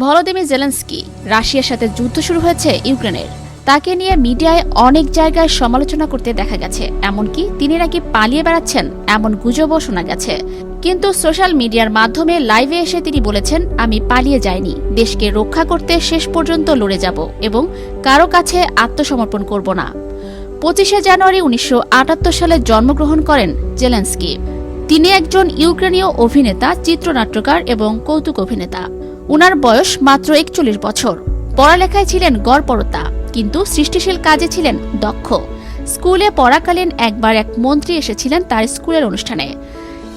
Volodymyr Zelensky রাশিয়ার সাথে যুদ্ধ শুরু হয়েছে ইউক্রেনের। তাকে নিয়ে মিডিয়ায় অনেক জায়গায় সমালোচনা করতে দেখা গেছে, এমনকি তিনি নাকি পালিয়ে বেড়াচ্ছেন এমন গুজবও শোনা গেছে। কিন্তু সোশ্যাল মিডিয়ার মাধ্যমে লাইভে এসে তিনি বলেছেন, আমি পালিয়ে যাইনি, দেশকে রক্ষা করতে শেষ পর্যন্ত লড়ে যাব এবং কারও কাছে আত্মসমর্পণ করব না। পঁচিশে জানুয়ারি উনিশশো আটাত্তর সালে জন্মগ্রহণ করেন জেলেন্সকি। তিনি একজন ইউক্রেনীয় অভিনেতা, চিত্রনাট্যকার এবং কৌতুক অভিনেতা। উনার বয়স মাত্র একচল্লিশ বছর। পড়ালেখায় ছিলেন গড়পড়তা, কিন্তু সৃষ্টিশীল কাজে ছিলেন দক্ষ। স্কুলে পড়াকালীন একবার এক মন্ত্রী এসেছিলেন তার স্কুলের অনুষ্ঠানে।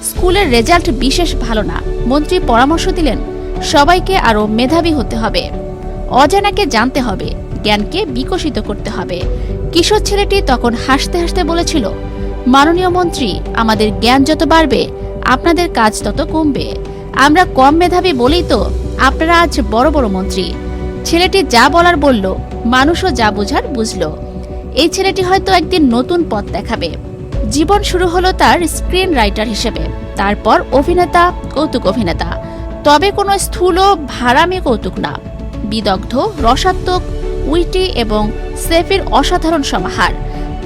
স্কুলের রেজাল্ট বিশেষ ভালো না। মন্ত্রী পরামর্শ দিলেন, সবাইকে আরও মেধাবী হতে হবে। অজানাকে জানতে হবে, জ্ঞানকে বিকশিত করতে হবে। কিশোর ছেলেটি তখন হাসতে হাসতে বলেছিল, মাননীয় মন্ত্রী, আমাদের জ্ঞান যত বাড়বে, আপনাদের কাজ তত কমবে। আমরা কম মেধাবী বলেই তো আপনারা আজ বড় বড় মন্ত্রী। ছেলেটি যা বলার বলল, মানুষও যা বোঝার বুঝলো। এই ছেলেটি হয়তো একদিন নতুন পথ দেখাবে। জীবন শুরু হলো তার স্ক্রিন রাইটার হিসেবে। তারপর অভিনেতা, কৌতুক অভিনেতা। তবে কোনো স্থূল ভাড়ামি কৌতুক না। বিদগ্ধ, রসাত্মক, উইটি এবং সেফির অসাধারণ সমাহার।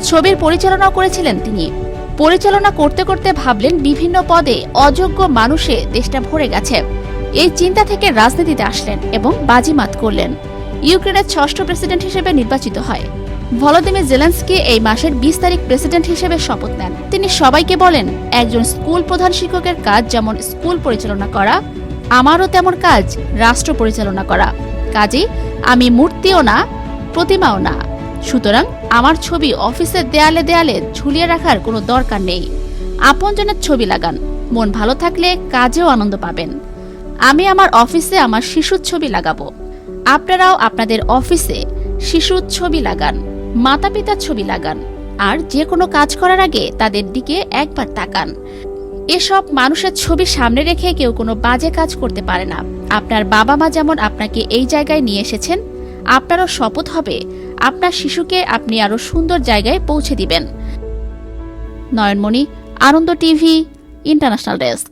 ছবির পরিচালনা করেছিলেন তিনি। পরিচালনা করতে করতে ভাবলেন বিভিন্ন পদে অযোগ্য মানুষে দেশটা ভরে গেছে। এই চিন্তা থেকে রাজনীতিতে আসলেন এবং বাজিমাত করলেন। ইউক্রেনের ষষ্ঠ প্রেসিডেন্ট হিসেবে নির্বাচিত হয়। ভলোদিমির জেলেন্সকি এই মাসের বিশ তারিখ প্রেসিডেন্ট হিসেবে শপথ নেন। তিনি সবাইকে বলেন, একজন স্কুল প্রধান শিক্ষকের কাজ যেমন স্কুল পরিচালনা করা, আমারও তেমন কাজ রাষ্ট্র পরিচালনা করা। কাজেই আমি মূর্তিও না, প্রতিমাও না। সুতরাং আমার ছবি অফিসের দেয়ালে দেয়ালে ঝুলিয়ে রাখার কোনো দরকার নেই। আপনজনের ছবি লাগান। মন ভালো থাকলে কাজেও আনন্দ পাবেন। আমি আমার অফিসে আমার শিশুর ছবি লাগাবো। আপনারাও আপনাদের অফিসে শিশুর ছবি লাগান মাতা পিতার ছবি লাগান, আর যে কোনো কাজ করার আগে তাদের দিকে একবার তাকান। এসব মানুষের ছবি সামনে রেখে কেউ কোনো বাজে কাজ করতে পারে না। আপনার বাবা মা যেমন আপনাকে এই জায়গায় নিয়ে এসেছেন, আপনারও শপথ হবে, আপনার শিশুকে আপনি আরও সুন্দর জায়গায় পৌঁছে দিবেন। Nayanmoni, Ananda TV, international desk.